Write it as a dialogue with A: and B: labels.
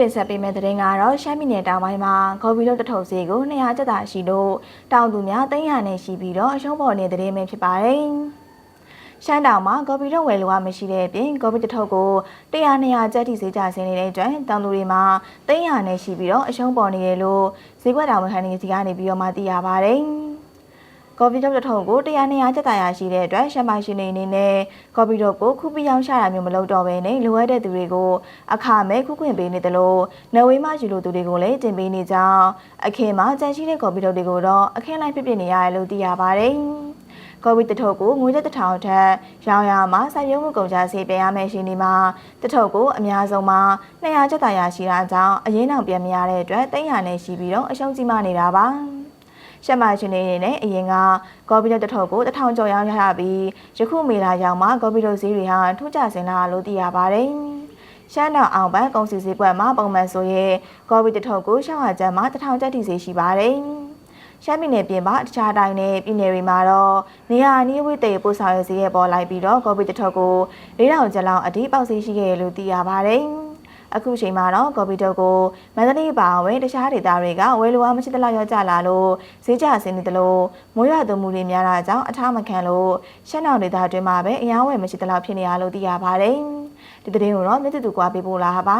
A: တင်ဆက်ပေးမယ့်သတင်းကတော့ရှမ်းပြည်နယ်တောင်ပိုင်းမှာဂေါ်ဘီလုတ်တစ်ထုပ်စီကို200ကျပ်သာရှိလို့တောင်သူများ300နဲ့ရှိပြီးတော့အရှုံးပေါ်နေတဲ့သတင်းပဲဖြစ်ပါတယ်။ရှမ်းတောင်မှာဂေါ်ဘီလုတ်ဝယ်လိုကမရှိတဲ့အပြင်ဂေါ်ဘီတစ်ထုပ်ကို100 200ကျပ်ထိဈေးကျဆင်းနေတဲ့အတွက်တောင်သူတွေမှာ300နဲ့ရှိပြီးတော့အရှုံးပေါ်နေတယ်လို့ဈေးကွက်တောင်ဝန်ခံတွေစီကနေပြီးတော့မှသိရပါတယ်။ ကော်ဖီတုပ်တစ်ထုံကို100 200ကျပ်တာရရှိတဲ့အတွက်ရှမ်းမိုင်ရှင်တွေအနေနဲ့ကော်ဖီတုပ်ကိုခုပီရောင်းချတာမျိုးမလုပ်တော့ဘဲနဲ့လိုအပ်တဲ့သူတွေကိုအခမဲ့ခုခွင့်ပေးနေတယ်လို့နဝေးမှယူလို့သူတွေကိုလည်းတင်ပေးနေကြောင်းအခင်းမှာကြန့်ရှိတဲ့ကော်ဖီတုပ်တွေကိုတော့အခင်းလိုက်ပြပြနေရတယ်လို့သိရပါတယ်။ကော်ဖီတစ်ထုပ်ကိုငွေသက်တစ်ထောင်ထက်ရောင်းရမှာစိုက်ရုံမှုကုန်ကြစေပေးရမယ့်ရှင်ဒီမှာတစ်ထုပ်ကိုအများဆုံးမှာ200ကျပ်တာရရှိတာကြောင့်အရင်အောင်ပြန်မရတဲ့အတွက်300နဲ့ရှိပြီးတော့အရှုံးကြီးမနေတာပါ။ ရှက်မရှင်နေနဲ့အရင်ကကော်ပီတုတ်တစ်ထုပ်ကိုတစ်ထောင်ကျော်ရောင်းရပြီးယခုမေလာရောက်မှာကော်ပီတုတ်ဈေးတွေဟာထူးခြားစင်လာလို့သိရပါတယ်။ရှမ်းတော်အောင်ပန်းကုန်စီဈေးကွက်မှာပုံမှန်ဆိုရင်ကော်ပီတစ်ထုပ်ကိုရှောင်းဟာကျန်းမှာတစ်ထောင်ကျပ်ထိဈေးရှိပါတယ်။ရှမ်းပြည်နယ်ပြင်ပတခြားတိုင်းနဲ့ပြည်နယ်တွေမှာတော့နေရာအနည်းဝေးတေပို့ဆောင်ရေးဈေးရပေါ်လိုက်ပြီးတော့ကော်ပီတစ်ထုပ်ကို4000ကျပ်လောက်အထိပေါက်ဈေးရှိခဲ့တယ်လို့သိရပါတယ်။ အခုချိန်မှာတော့ကော်ပီတုတ်ကိုမန္တလေးပါဝင်တခြားဒေသတွေကဝယ်လိုအားမရှိသလောက်ရောက်ကြလာလို့ဈေးကျဆင်းနေတယ်လို့မိုးရွာသွန်းမှုတွေများတာကြောင့်အထားမခံလို့ရှမ်းတော်ဒေသအတွင်းမှာပဲအယောင်းဝယ်မရှိသလောက်ဖြစ်နေရလို့သိရပါတယ်။ဒီသတင်းကိုတော့မြစ်တူကွာပေးပို့လာပါ